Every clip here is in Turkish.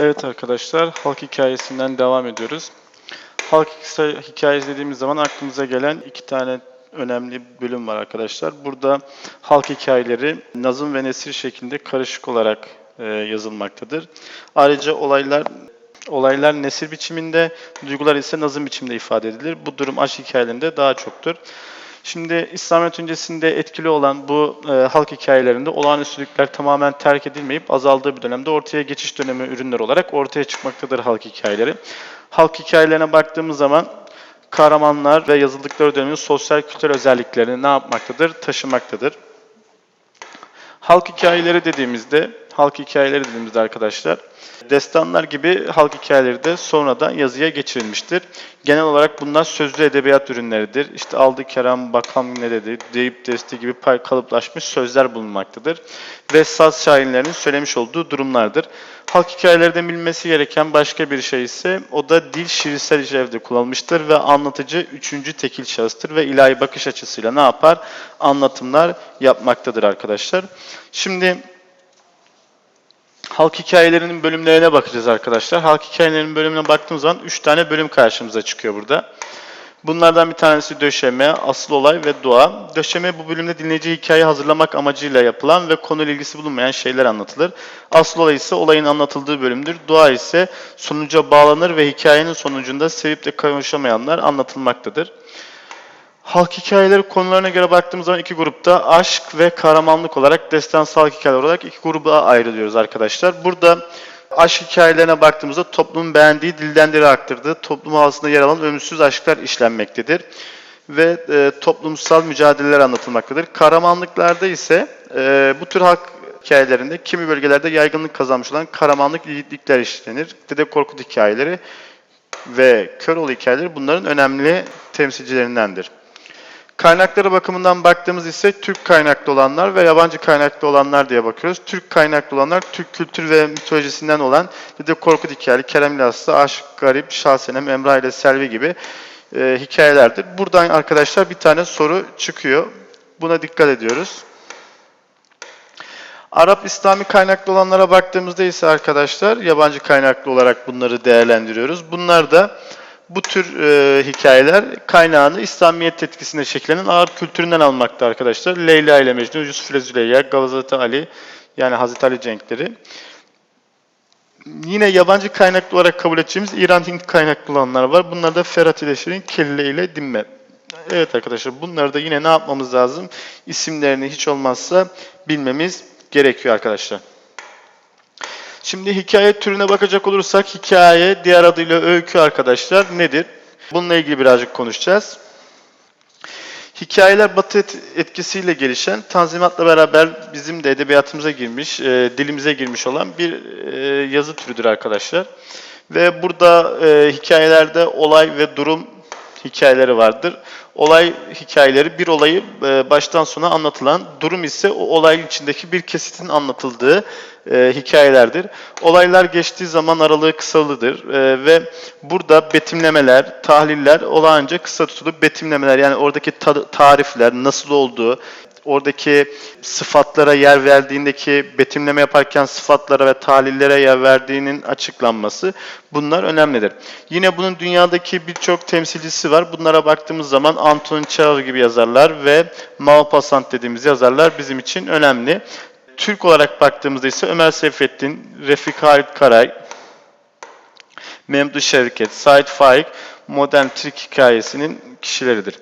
Evet arkadaşlar, halk hikayesinden devam ediyoruz. Halk hikayesi- dediğimiz zaman aklımıza gelen iki tane önemli bölüm var arkadaşlar. Burada halk hikayeleri nazım ve nesir şeklinde karışık olarak e, yazılmaktadır. Ayrıca olaylar olaylar nesir biçiminde, duygular ise nazım biçiminde ifade edilir. Bu durum aşk hikayelerinde daha çoktur. Şimdi İslamiyet öncesinde etkili olan bu e, halk hikayelerinde olağanüstülükler tamamen terk edilmeyip azaldığı bir dönemde ortaya geçiş dönemi ürünler olarak ortaya çıkmaktadır halk hikayeleri. Halk hikayelerine baktığımız zaman kahramanlar ve yazıldıkları dönemin sosyal kültürel özelliklerini ne yapmaktadır? Taşımaktadır. Halk hikayeleri dediğimizde, halk hikayeleri dediğimizde arkadaşlar, destanlar gibi halk hikayeleri de sonradan yazıya geçirilmiştir. Genel olarak bunlar sözlü edebiyat ürünleridir. İşte aldı Kerem, bakan ne dedi, deyip desti gibi kalıplaşmış sözler bulunmaktadır. Ve saz şairlerinin söylemiş olduğu durumlardır. Halk hikayelerinde bilinmesi gereken başka bir şey ise o da dil şiirsel işlevde kullanılmıştır ve anlatıcı üçüncü tekil şahıstır ve ilahi bakış açısıyla ne yapar? Anlatımlar yapmaktadır arkadaşlar. Şimdi halk hikayelerinin bölümlerine bakacağız arkadaşlar. Halk hikayelerinin bölümüne baktığımız zaman 3 tane bölüm karşımıza çıkıyor burada. Bunlardan bir tanesi döşeme, asıl olay ve dua. Döşeme bu bölümde dinleyici hikaye hazırlamak amacıyla yapılan ve konuyla ilgisi bulunmayan şeyler anlatılır. Asıl olay ise olayın anlatıldığı bölümdür. Dua ise sonuca bağlanır ve hikayenin sonucunda sevip de kavuşamayanlar anlatılmaktadır. Halk hikayeleri konularına göre baktığımız zaman iki grupta aşk ve kahramanlık olarak destansal hikayeler olarak iki gruba ayrılıyoruz arkadaşlar. Burada aşk hikayelerine baktığımızda toplumun beğendiği, dilden dile aktardığı, toplum havasında yer alan ölümsüz aşklar işlenmektedir. Ve e, toplumsal mücadeleler anlatılmaktadır. Kahramanlıklarda ise e, bu tür halk hikayelerinde kimi bölgelerde yaygınlık kazanmış olan kahramanlık yiğitlikler işlenir. Dede Korkut hikayeleri ve Köroğlu hikayeleri bunların önemli temsilcilerindendir. Kaynakları bakımından baktığımız ise Türk kaynaklı olanlar ve yabancı kaynaklı olanlar diye bakıyoruz. Türk kaynaklı olanlar Türk kültür ve mitolojisinden olan Dede Korkut hikayeli, Kerem Aslı, Aşk, Garip, Şahsenem, Emrah ile Selvi gibi e, hikayelerdir. Buradan arkadaşlar bir tane soru çıkıyor. Buna dikkat ediyoruz. Arap İslami kaynaklı olanlara baktığımızda ise arkadaşlar yabancı kaynaklı olarak bunları değerlendiriyoruz. Bunlar da bu tür e, hikayeler kaynağını İslamiyet etkisinde şekillenen Arap kültüründen almakta arkadaşlar. Leyla ile Mecnun, Yusuf ile Züleyha, Gazete Ali yani Hazreti Ali cenkleri. Yine yabancı kaynaklı olarak kabul edeceğimiz İran Hint kaynaklı olanlar var. Bunlar da Ferhat ile Kelle ile Dimme. Evet arkadaşlar bunları da yine ne yapmamız lazım? İsimlerini hiç olmazsa bilmemiz gerekiyor arkadaşlar. Şimdi hikaye türüne bakacak olursak hikaye diğer adıyla öykü arkadaşlar nedir? Bununla ilgili birazcık konuşacağız. Hikayeler Batı et- etkisiyle gelişen, Tanzimat'la beraber bizim de edebiyatımıza girmiş, e, dilimize girmiş olan bir e, yazı türüdür arkadaşlar. Ve burada e, hikayelerde olay ve durum hikayeleri vardır. Olay hikayeleri bir olayı e, baştan sona anlatılan, durum ise o olayın içindeki bir kesitin anlatıldığı e, hikayelerdir. Olaylar geçtiği zaman aralığı kısalıdır e, ve burada betimlemeler, tahliller olağanca kısa tutulur. Betimlemeler yani oradaki ta- tarifler, nasıl olduğu, oradaki sıfatlara yer verdiğindeki betimleme yaparken sıfatlara ve tahlillere yer verdiğinin açıklanması bunlar önemlidir. Yine bunun dünyadaki birçok temsilcisi var. Bunlara baktığımız zaman Antonin Çağrı gibi yazarlar ve Maupassant dediğimiz yazarlar bizim için önemli. Türk olarak baktığımızda ise Ömer Seyfettin, Refik Halit Karay, Memduh Şevket, Said Faik modern Türk hikayesinin kişileridir.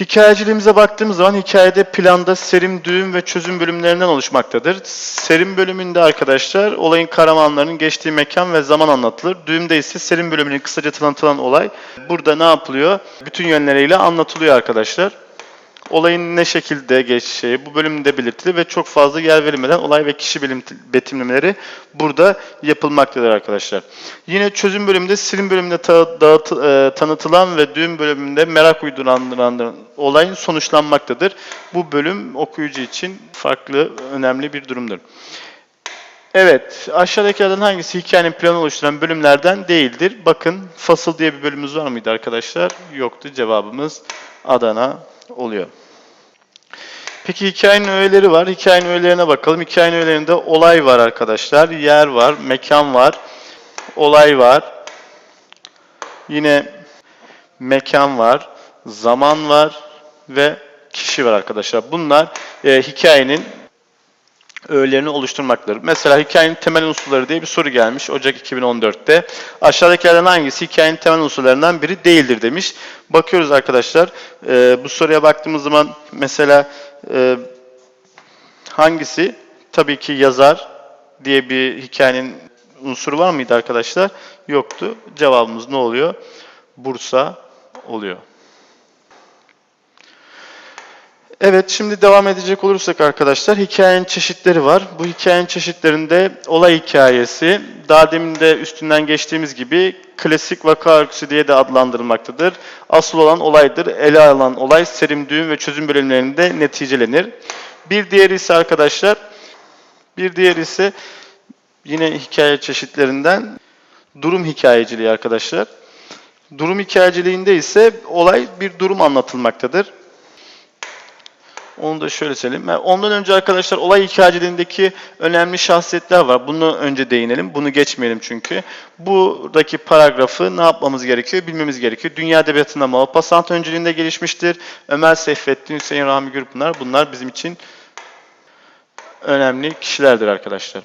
Hikayeciliğimize baktığımız zaman hikayede planda serim, düğüm ve çözüm bölümlerinden oluşmaktadır. Serim bölümünde arkadaşlar olayın kahramanlarının geçtiği mekan ve zaman anlatılır. Düğümde ise serim bölümünün kısaca tanıtılan olay burada ne yapılıyor? Bütün yönleriyle anlatılıyor arkadaşlar. Olayın ne şekilde geçeceği bu bölümde belirtili ve çok fazla yer verilmeden olay ve kişi betimlemeleri burada yapılmaktadır arkadaşlar. Yine çözüm bölümünde silim bölümünde ta- dağıtı- e, tanıtılan ve düğüm bölümünde merak uydurandıran olayın sonuçlanmaktadır. Bu bölüm okuyucu için farklı, önemli bir durumdur. Evet, aşağıdakilerden hangisi hikayenin planı oluşturan bölümlerden değildir? Bakın, fasıl diye bir bölümümüz var mıydı arkadaşlar? Yoktu. Cevabımız Adana oluyor. Peki hikayenin öğeleri var. Hikayenin öğelerine bakalım. Hikayenin öğelerinde olay var arkadaşlar. Yer var, mekan var, olay var. Yine mekan var, zaman var ve kişi var arkadaşlar. Bunlar e, hikayenin öğelerini oluşturmaktadır. Mesela hikayenin temel unsurları diye bir soru gelmiş Ocak 2014'te. Aşağıdakilerden hangisi hikayenin temel unsurlarından biri değildir demiş. Bakıyoruz arkadaşlar. e, bu soruya baktığımız zaman mesela e, hangisi? Tabii ki yazar diye bir hikayenin unsuru var mıydı arkadaşlar? Yoktu. Cevabımız ne oluyor? Bursa oluyor. Evet, şimdi devam edecek olursak arkadaşlar, hikayenin çeşitleri var. Bu hikayenin çeşitlerinde olay hikayesi, daha demin de üstünden geçtiğimiz gibi klasik vaka öyküsü diye de adlandırılmaktadır. Asıl olan olaydır, ele alınan olay serim, düğüm ve çözüm bölümlerinde neticelenir. Bir diğeri ise arkadaşlar, bir diğeri ise yine hikaye çeşitlerinden durum hikayeciliği arkadaşlar. Durum hikayeciliğinde ise olay bir durum anlatılmaktadır. Onu da şöyle söyleyeyim. Ondan önce arkadaşlar olay hikayeciliğindeki önemli şahsiyetler var. Bunu önce değinelim. Bunu geçmeyelim çünkü. Buradaki paragrafı ne yapmamız gerekiyor? Bilmemiz gerekiyor. Dünya Edebiyatı'nda Maupassant öncülüğünde gelişmiştir. Ömer Seyfettin, Hüseyin Rahmi Gürpınar bunlar bizim için önemli kişilerdir arkadaşlar.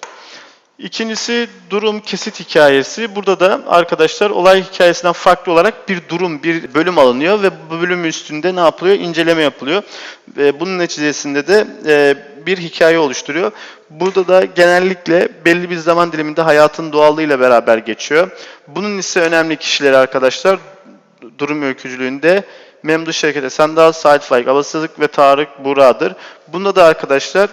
İkincisi durum kesit hikayesi. Burada da arkadaşlar olay hikayesinden farklı olarak bir durum, bir bölüm alınıyor ve bu bölüm üstünde ne yapılıyor? İnceleme yapılıyor. Ve bunun neticesinde de e, bir hikaye oluşturuyor. Burada da genellikle belli bir zaman diliminde hayatın doğallığıyla beraber geçiyor. Bunun ise önemli kişileri arkadaşlar durum öykücülüğünde Memduh Şevket Esendal, Sait Faik Abasızlık ve Tarık Bura'dır. Bunda da arkadaşlar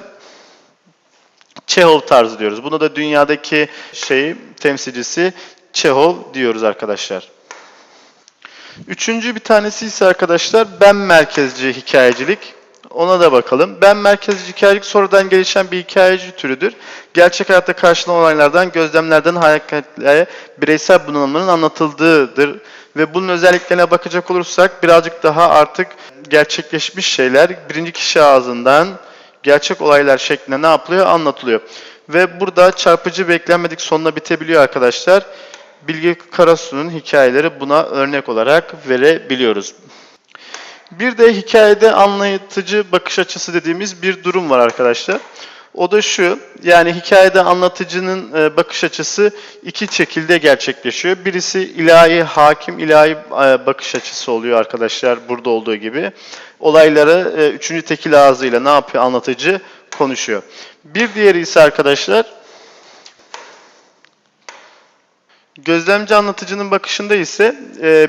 Çehov tarzı diyoruz. Buna da dünyadaki şeyi temsilcisi Çehov diyoruz arkadaşlar. Üçüncü bir tanesi ise arkadaşlar ben merkezci hikayecilik. Ona da bakalım. Ben merkezci hikayecilik sonradan gelişen bir hikayeci türüdür. Gerçek hayatta karşılanan olaylardan, gözlemlerden hareketlere bireysel bunalımların anlatıldığıdır. Ve bunun özelliklerine bakacak olursak birazcık daha artık gerçekleşmiş şeyler birinci kişi ağzından gerçek olaylar şeklinde ne yapılıyor? Anlatılıyor. Ve burada çarpıcı beklenmedik sonuna bitebiliyor arkadaşlar. Bilge Karasu'nun hikayeleri buna örnek olarak verebiliyoruz. Bir de hikayede anlatıcı bakış açısı dediğimiz bir durum var arkadaşlar. O da şu, yani hikayede anlatıcının e, bakış açısı iki şekilde gerçekleşiyor. Birisi ilahi, hakim ilahi e, bakış açısı oluyor arkadaşlar burada olduğu gibi. Olayları e, üçüncü tekil ağzıyla ne yapıyor anlatıcı? Konuşuyor. Bir diğeri ise arkadaşlar Gözlemci anlatıcının bakışında ise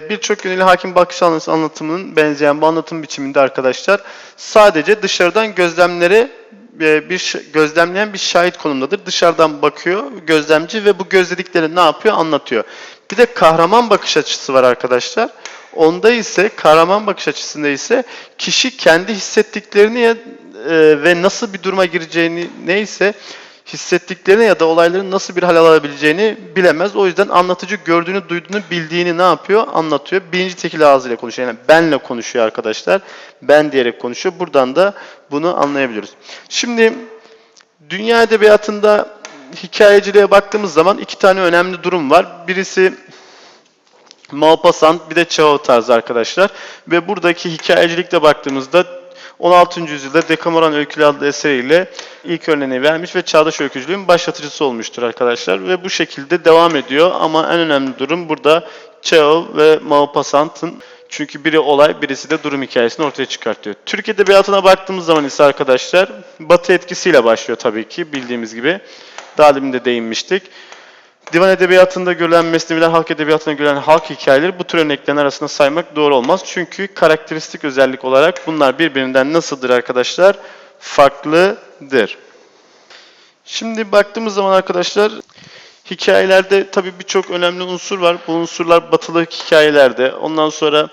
birçok yönüyle hakim bakış anlatı- anlatımının benzeyen bu anlatım biçiminde arkadaşlar sadece dışarıdan gözlemleri bir ş- gözlemleyen bir şahit konumdadır. Dışarıdan bakıyor gözlemci ve bu gözlediklerini ne yapıyor? Anlatıyor. Bir de kahraman bakış açısı var arkadaşlar. Onda ise kahraman bakış açısında ise kişi kendi hissettiklerini e, ve nasıl bir duruma gireceğini neyse hissettiklerini ya da olayların nasıl bir hal alabileceğini bilemez. O yüzden anlatıcı gördüğünü, duyduğunu, bildiğini ne yapıyor? Anlatıyor. Birinci tekil ağzıyla konuşuyor. Yani benle konuşuyor arkadaşlar. Ben diyerek konuşuyor. Buradan da bunu anlayabiliyoruz. Şimdi dünya edebiyatında hikayeciliğe baktığımız zaman iki tane önemli durum var. Birisi Maupassant bir de Çehov tarzı arkadaşlar. Ve buradaki hikayecilikte baktığımızda 16. yüzyılda Decameron Öyküleri adlı eseriyle ilk örneğini vermiş ve çağdaş öykücülüğün başlatıcısı olmuştur arkadaşlar. Ve bu şekilde devam ediyor ama en önemli durum burada Çehov ve Maupassant'ın çünkü biri olay, birisi de durum hikayesini ortaya çıkartıyor. Türk Edebiyatı'na baktığımız zaman ise arkadaşlar Batı etkisiyle başlıyor tabii ki bildiğimiz gibi. Daha demin de değinmiştik. Divan edebiyatında görülen mesneviler, halk edebiyatında görülen halk hikayeleri bu tür örneklerin arasında saymak doğru olmaz. Çünkü karakteristik özellik olarak bunlar birbirinden nasıldır arkadaşlar? Farklıdır. Şimdi baktığımız zaman arkadaşlar hikayelerde tabii birçok önemli unsur var. Bu unsurlar batılı hikayelerde. Ondan sonra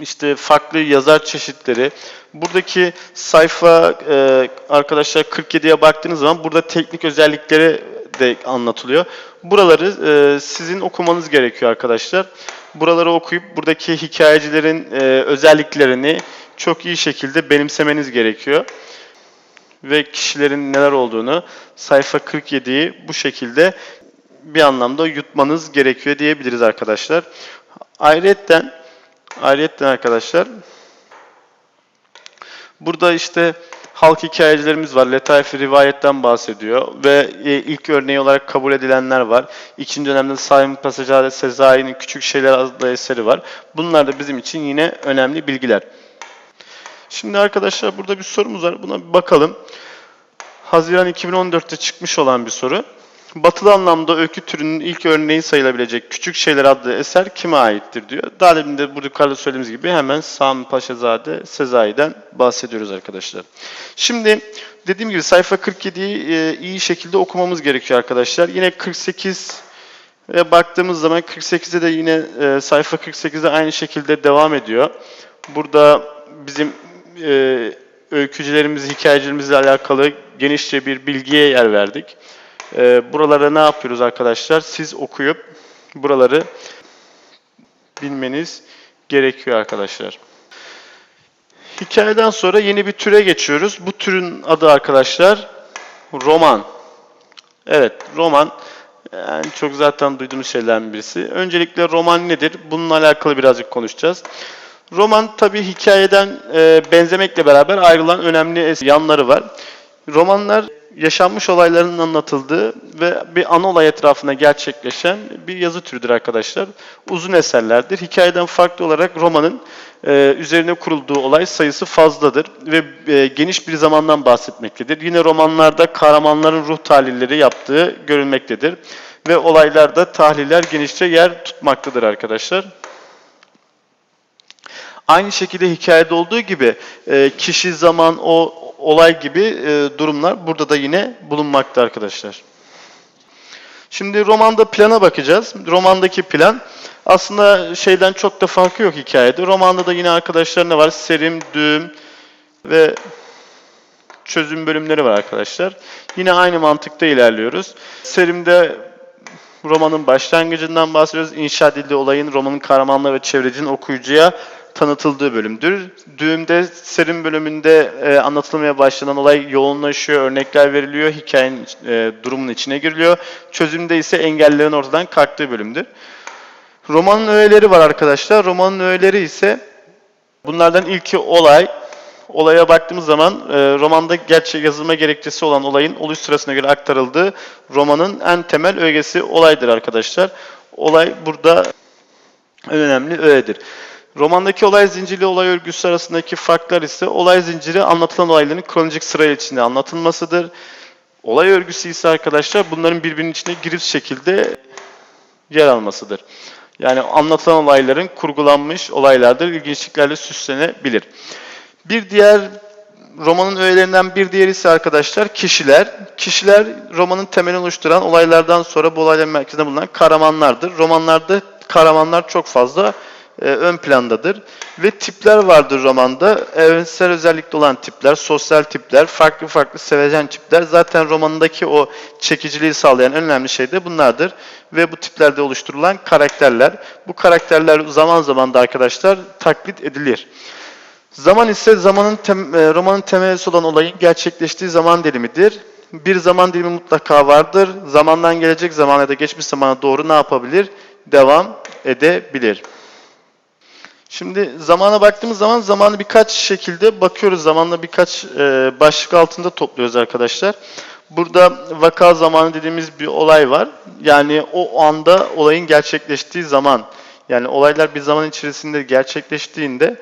işte farklı yazar çeşitleri. Buradaki sayfa e, arkadaşlar 47'ye baktığınız zaman burada teknik özellikleri de anlatılıyor. Buraları e, sizin okumanız gerekiyor arkadaşlar. Buraları okuyup buradaki hikayecilerin e, özelliklerini çok iyi şekilde benimsemeniz gerekiyor. Ve kişilerin neler olduğunu sayfa 47'yi bu şekilde bir anlamda yutmanız gerekiyor diyebiliriz arkadaşlar. Ayrıyetten, ayrıyetten arkadaşlar burada işte halk hikayecilerimiz var. Letaif-i rivayetten bahsediyor ve e, ilk örneği olarak kabul edilenler var. İkinci dönemde Saim Pasajade Sezai'nin Küçük Şeyler adlı eseri var. Bunlar da bizim için yine önemli bilgiler. Şimdi arkadaşlar burada bir sorumuz var. Buna bir bakalım. Haziran 2014'te çıkmış olan bir soru. Batılı anlamda öykü türünün ilk örneği sayılabilecek Küçük Şeyler adlı eser kime aittir diyor. Daha demin de burada yukarıda söylediğimiz gibi hemen Sami Paşazade Sezai'den bahsediyoruz arkadaşlar. Şimdi dediğim gibi sayfa 47'yi e, iyi şekilde okumamız gerekiyor arkadaşlar. Yine 48 ve baktığımız zaman 48'de de yine e, sayfa 48'de aynı şekilde devam ediyor. Burada bizim e, öykücülerimiz, hikayecilerimizle alakalı genişçe bir bilgiye yer verdik. E, buralara ne yapıyoruz arkadaşlar? Siz okuyup buraları bilmeniz gerekiyor arkadaşlar. Hikayeden sonra yeni bir türe geçiyoruz. Bu türün adı arkadaşlar roman. Evet, roman. Yani çok zaten duyduğumuz şeylerden birisi. Öncelikle roman nedir? Bununla alakalı birazcık konuşacağız. Roman tabii hikayeden e, benzemekle beraber ayrılan önemli yanları var. Romanlar yaşanmış olayların anlatıldığı ve bir ana olay etrafında gerçekleşen bir yazı türüdür arkadaşlar. Uzun eserlerdir. Hikayeden farklı olarak romanın e, üzerine kurulduğu olay sayısı fazladır ve e, geniş bir zamandan bahsetmektedir. Yine romanlarda kahramanların ruh tahlilleri yaptığı görülmektedir ve olaylarda tahliller genişçe yer tutmaktadır arkadaşlar. Aynı şekilde hikayede olduğu gibi e, kişi, zaman, o olay gibi e, durumlar burada da yine bulunmakta arkadaşlar. Şimdi romanda plana bakacağız. Romandaki plan aslında şeyden çok da farkı yok hikayede. Romanda da yine arkadaşlar ne var? Serim, düğüm ve çözüm bölümleri var arkadaşlar. Yine aynı mantıkta ilerliyoruz. Serim'de romanın başlangıcından bahsediyoruz. İnşa edildiği olayın romanın kahramanları ve çevrecinin okuyucuya tanıtıldığı bölümdür. Düğümde serim bölümünde e, anlatılmaya başlanan olay yoğunlaşıyor, örnekler veriliyor, hikayenin e, durumun içine giriliyor. Çözümde ise engellerin ortadan kalktığı bölümdür. Romanın öğeleri var arkadaşlar. Romanın öğeleri ise bunlardan ilki olay. Olaya baktığımız zaman e, romanda gerçek yazılma gerekçesi olan olayın oluş sırasına göre aktarıldığı romanın en temel ögesi olaydır arkadaşlar. Olay burada en önemli öğedir. Romandaki olay zinciri olay örgüsü arasındaki farklar ise olay zinciri anlatılan olayların kronolojik sırayla içinde anlatılmasıdır. Olay örgüsü ise arkadaşlar bunların birbirinin içine giriş şekilde yer almasıdır. Yani anlatılan olayların kurgulanmış olaylardır, ilginçliklerle süslenebilir. Bir diğer romanın öğelerinden bir diğeri ise arkadaşlar kişiler. Kişiler romanın temelini oluşturan olaylardan sonra bu olayların merkezinde bulunan kahramanlardır. Romanlarda kahramanlar çok fazla e, ön plandadır. Ve tipler vardır romanda. Evrensel özellikte olan tipler, sosyal tipler, farklı farklı sevecen tipler. Zaten romanındaki o çekiciliği sağlayan önemli şey de bunlardır. Ve bu tiplerde oluşturulan karakterler. Bu karakterler zaman zaman da arkadaşlar taklit edilir. Zaman ise zamanın tem, e, romanın temelisi olan olayın gerçekleştiği zaman dilimidir. Bir zaman dilimi mutlaka vardır. Zamandan gelecek zamana da geçmiş zamana doğru ne yapabilir? Devam edebilir. Şimdi zamana baktığımız zaman zamanı birkaç şekilde bakıyoruz. Zamanla birkaç e, başlık altında topluyoruz arkadaşlar. Burada vaka zamanı dediğimiz bir olay var. Yani o anda olayın gerçekleştiği zaman. Yani olaylar bir zaman içerisinde gerçekleştiğinde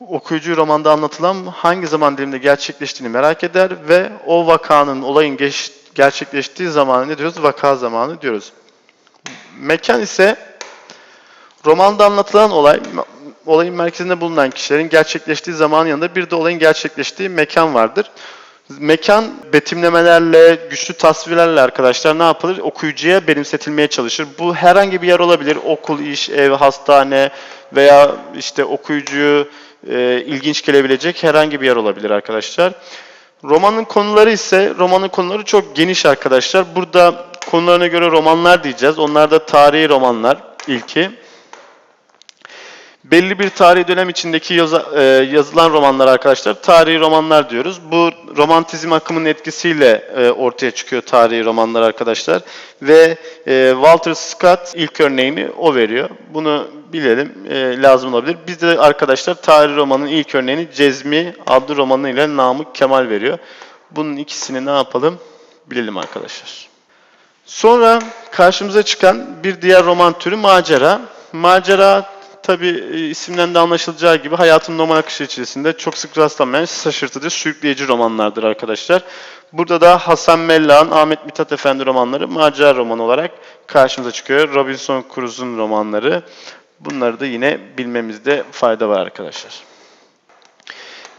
okuyucu romanda anlatılan hangi zaman diliminde gerçekleştiğini merak eder ve o vakanın, olayın geç, gerçekleştiği zamanı ne diyoruz? Vaka zamanı diyoruz. Mekan ise romanda anlatılan olay, olayın merkezinde bulunan kişilerin gerçekleştiği zamanın yanında bir de olayın gerçekleştiği mekan vardır. Mekan betimlemelerle, güçlü tasvirlerle arkadaşlar ne yapılır? Okuyucuya benimsetilmeye çalışır. Bu herhangi bir yer olabilir. Okul, iş, ev, hastane veya işte okuyucuyu e, ilginç gelebilecek herhangi bir yer olabilir arkadaşlar. Romanın konuları ise, romanın konuları çok geniş arkadaşlar. Burada konularına göre romanlar diyeceğiz. Onlar da tarihi romanlar ilki. Belli bir tarihi dönem içindeki yaza- e, yazılan romanlar arkadaşlar tarihi romanlar diyoruz. Bu romantizm akımının etkisiyle e, ortaya çıkıyor tarihi romanlar arkadaşlar. Ve e, Walter Scott ilk örneğini o veriyor. Bunu bilelim e, lazım olabilir. Biz de arkadaşlar tarihi romanın ilk örneğini Cezmi adlı romanıyla Namık Kemal veriyor. Bunun ikisini ne yapalım bilelim arkadaşlar. Sonra karşımıza çıkan bir diğer roman türü macera. Macera tabi isimden de anlaşılacağı gibi hayatın normal akışı içerisinde çok sık rastlanmayan şaşırtıcı, sürükleyici romanlardır arkadaşlar. Burada da Hasan Mellak'ın Ahmet Mithat Efendi romanları macera romanı olarak karşımıza çıkıyor. Robinson Crusoe'un romanları. Bunları da yine bilmemizde fayda var arkadaşlar.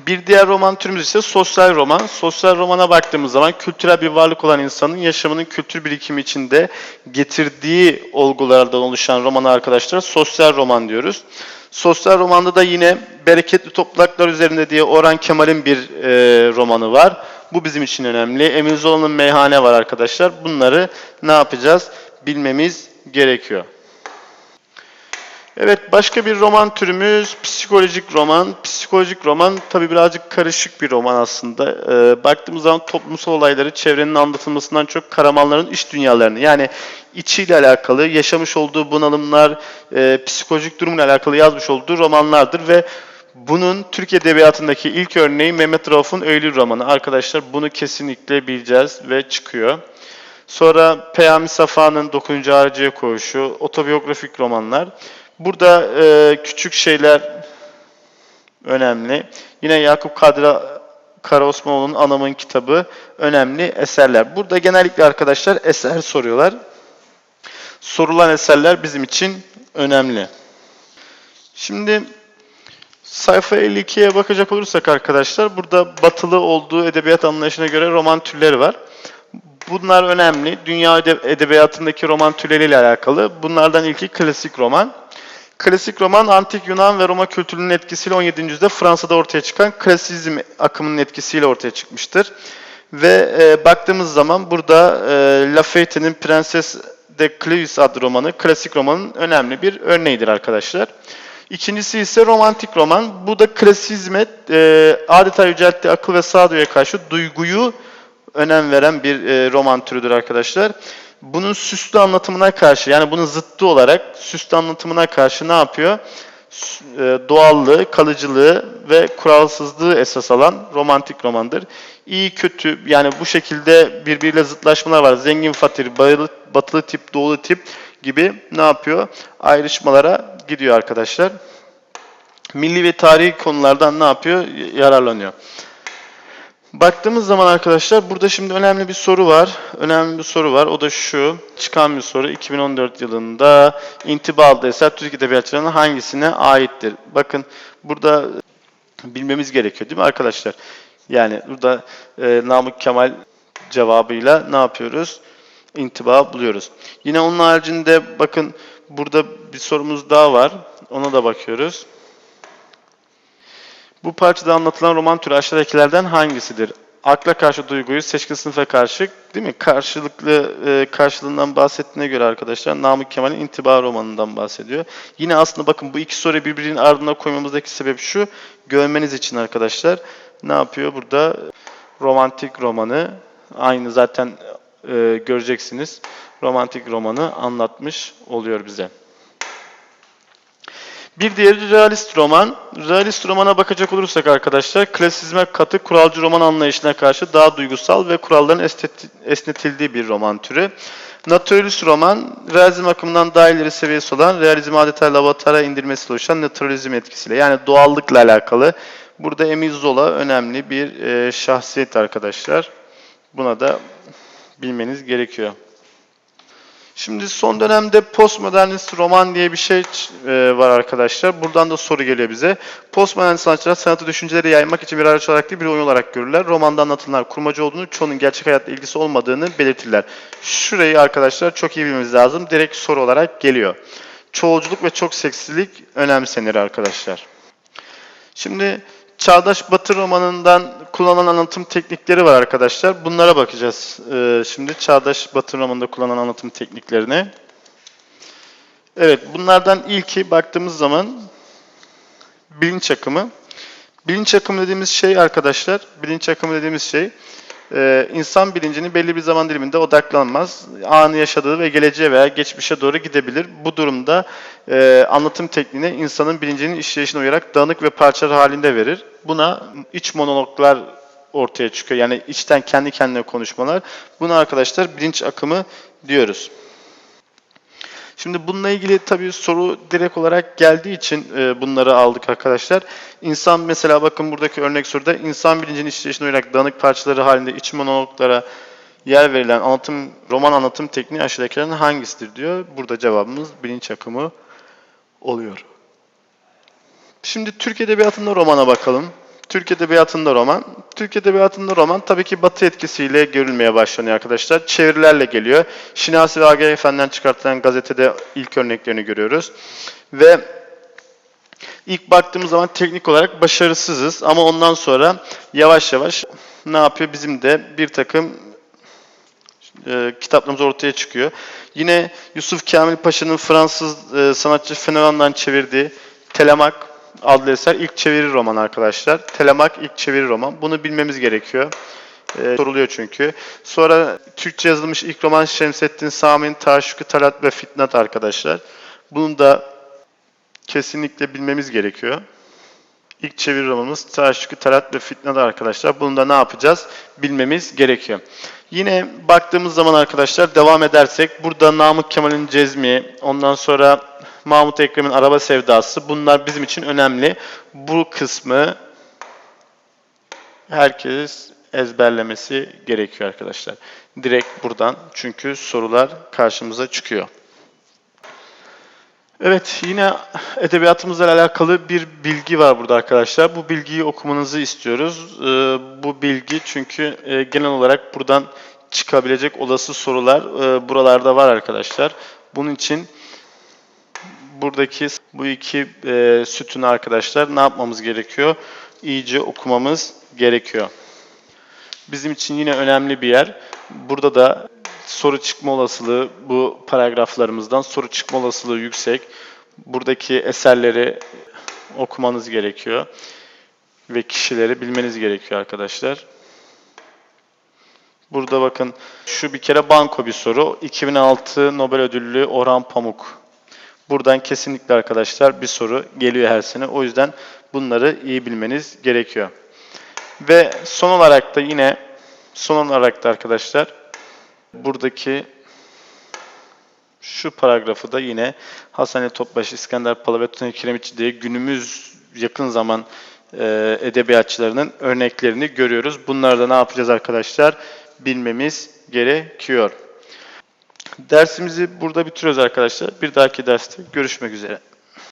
Bir diğer roman türümüz ise sosyal roman. Sosyal romana baktığımız zaman kültürel bir varlık olan insanın yaşamının kültür birikimi içinde getirdiği olgulardan oluşan romana arkadaşlar sosyal roman diyoruz. Sosyal romanda da yine Bereketli Topraklar Üzerinde diye Orhan Kemal'in bir e, romanı var. Bu bizim için önemli. Emil Zola'nın Meyhane var arkadaşlar. Bunları ne yapacağız? Bilmemiz gerekiyor. Evet başka bir roman türümüz psikolojik roman. Psikolojik roman tabi birazcık karışık bir roman aslında. Ee, baktığımız zaman toplumsal olayları çevrenin anlatılmasından çok karamanların iç dünyalarını yani içiyle alakalı yaşamış olduğu bunalımlar, e, psikolojik durumla alakalı yazmış olduğu romanlardır ve bunun Türk Edebiyatı'ndaki ilk örneği Mehmet Rauf'un Öylü romanı. Arkadaşlar bunu kesinlikle bileceğiz ve çıkıyor. Sonra Peyami Safa'nın 9. Hariciye Koğuşu, otobiyografik romanlar. Burada e, küçük şeyler önemli. Yine Yakup Kadri Karaosmanoğlu'nun Anamın kitabı önemli eserler. Burada genellikle arkadaşlar eser soruyorlar. Sorulan eserler bizim için önemli. Şimdi sayfa 52'ye bakacak olursak arkadaşlar burada batılı olduğu edebiyat anlayışına göre roman türleri var. Bunlar önemli. Dünya ede- edebiyatındaki roman türleriyle alakalı. Bunlardan ilki klasik roman. Klasik roman antik Yunan ve Roma kültürünün etkisiyle 17. yüzyılda Fransa'da ortaya çıkan klasizm akımının etkisiyle ortaya çıkmıştır. Ve e, baktığımız zaman burada e, La Fayette'nin Prenses de Cleves adlı romanı klasik romanın önemli bir örneğidir arkadaşlar. İkincisi ise romantik roman. Bu da klasizme e, adeta yücelttiği akıl ve sağduyuya karşı duyguyu önem veren bir e, roman türüdür arkadaşlar. Bunun süslü anlatımına karşı yani bunun zıttı olarak süslü anlatımına karşı ne yapıyor? E, doğallığı, kalıcılığı ve kuralsızlığı esas alan romantik romandır. İyi kötü yani bu şekilde birbiriyle zıtlaşmalar var. Zengin fakir, batılı tip, doğulu tip gibi ne yapıyor? Ayrışmalara gidiyor arkadaşlar. Milli ve tarihi konulardan ne yapıyor? Yararlanıyor. Baktığımız zaman arkadaşlar burada şimdi önemli bir soru var. Önemli bir soru var. O da şu. Çıkan bir soru. 2014 yılında intiba eser Türk Edebiyatçılarının hangisine aittir? Bakın burada bilmemiz gerekiyor değil mi arkadaşlar? Yani burada e, Namık Kemal cevabıyla ne yapıyoruz? İntiba buluyoruz. Yine onun haricinde bakın burada bir sorumuz daha var. Ona da bakıyoruz. Bu parçada anlatılan roman türü aşağıdakilerden hangisidir? Akla karşı duyguyu, seçkin sınıfa karşı, değil mi? Karşılıklı e, karşılığından bahsettiğine göre arkadaşlar Namık Kemal'in İntiba romanından bahsediyor. Yine aslında bakın bu iki soruyu birbirinin ardına koymamızdaki sebep şu. Görmeniz için arkadaşlar ne yapıyor burada? Romantik romanı aynı zaten e, göreceksiniz. Romantik romanı anlatmış oluyor bize. Bir diğeri realist roman. Realist romana bakacak olursak arkadaşlar, klasizme katı kuralcı roman anlayışına karşı daha duygusal ve kuralların esnetildiği bir roman türü. Naturalist roman, realizm akımından daha ileri seviyesi olan, realizmi adeta laboratuvara indirmesiyle oluşan naturalizm etkisiyle, yani doğallıkla alakalı. Burada Emil Zola önemli bir şahsiyet arkadaşlar. Buna da bilmeniz gerekiyor. Şimdi son dönemde postmodernist roman diye bir şey e, var arkadaşlar. Buradan da soru geliyor bize. Postmodernist sanatçılar sanatı düşünceleri yaymak için bir araç olarak değil bir oyun olarak görürler. Romanda anlatılanlar kurmaca olduğunu, çoğunun gerçek hayatla ilgisi olmadığını belirtirler. Şurayı arkadaşlar çok iyi bilmemiz lazım. Direkt soru olarak geliyor. Çoğulculuk ve çok seksilik önemsenir arkadaşlar. Şimdi Çağdaş Batı romanından kullanılan anlatım teknikleri var arkadaşlar. Bunlara bakacağız. Ee, şimdi Çağdaş Batı romanında kullanılan anlatım tekniklerine. Evet, bunlardan ilki baktığımız zaman bilinç akımı. Bilinç akımı dediğimiz şey arkadaşlar, bilinç akımı dediğimiz şey e, insan bilincinin belli bir zaman diliminde odaklanmaz. Anı yaşadığı ve geleceğe veya geçmişe doğru gidebilir. Bu durumda e, anlatım tekniğine insanın bilincinin işleyişine uyarak dağınık ve parçalar halinde verir. Buna iç monologlar ortaya çıkıyor. Yani içten kendi kendine konuşmalar. Buna arkadaşlar bilinç akımı diyoruz. Şimdi bununla ilgili tabii soru direkt olarak geldiği için e, bunları aldık arkadaşlar. İnsan mesela bakın buradaki örnek soruda insan bilincinin işleyişine uyarak dağınık parçaları halinde iç monologlara yer verilen anlatım, roman anlatım tekniği aşağıdakilerin hangisidir diyor. Burada cevabımız bilinç akımı oluyor. Şimdi Türk Edebiyatı'nda romana bakalım. Türk Edebiyatı'nda roman. Türk Edebiyatı'nda roman tabii ki Batı etkisiyle görülmeye başlanıyor arkadaşlar. Çevirilerle geliyor. Şinasi ve Agi Efendi'den çıkartılan gazetede ilk örneklerini görüyoruz. Ve ilk baktığımız zaman teknik olarak başarısızız ama ondan sonra yavaş yavaş ne yapıyor? Bizim de bir takım e, kitaplarımız ortaya çıkıyor. Yine Yusuf Kamil Paşa'nın Fransız e, sanatçı Fenelon'dan çevirdiği Telemak adlı eser ilk çeviri roman arkadaşlar. Telemak ilk çeviri roman. Bunu bilmemiz gerekiyor. E, soruluyor çünkü. Sonra Türkçe yazılmış ilk roman Şemsettin Sami'nin Taşuku Talat ve Fitnat arkadaşlar. Bunu da kesinlikle bilmemiz gerekiyor. İlk çeviri romanımız Taşuku Talat ve Fitnat arkadaşlar. Bunu da ne yapacağız? Bilmemiz gerekiyor. Yine baktığımız zaman arkadaşlar devam edersek burada Namık Kemal'in Cezmi, ondan sonra Mahmut Ekrem'in Araba Sevdası bunlar bizim için önemli. Bu kısmı herkes ezberlemesi gerekiyor arkadaşlar. Direkt buradan çünkü sorular karşımıza çıkıyor. Evet yine edebiyatımızla alakalı bir bilgi var burada arkadaşlar. Bu bilgiyi okumanızı istiyoruz. Ee, bu bilgi çünkü e, genel olarak buradan çıkabilecek olası sorular e, buralarda var arkadaşlar. Bunun için buradaki bu iki e, sütunu arkadaşlar ne yapmamız gerekiyor? İyice okumamız gerekiyor. Bizim için yine önemli bir yer. Burada da soru çıkma olasılığı bu paragraflarımızdan soru çıkma olasılığı yüksek. Buradaki eserleri okumanız gerekiyor ve kişileri bilmeniz gerekiyor arkadaşlar. Burada bakın şu bir kere banko bir soru. 2006 Nobel ödüllü Orhan Pamuk. Buradan kesinlikle arkadaşlar bir soru geliyor her sene. O yüzden bunları iyi bilmeniz gerekiyor. Ve son olarak da yine son olarak da arkadaşlar buradaki şu paragrafı da yine Hasan Topbaş, İskender Pala ve Tuna Kiremitçi diye günümüz yakın zaman e, edebiyatçılarının örneklerini görüyoruz. Bunları da ne yapacağız arkadaşlar? Bilmemiz gerekiyor. Dersimizi burada bitiriyoruz arkadaşlar. Bir dahaki derste görüşmek üzere.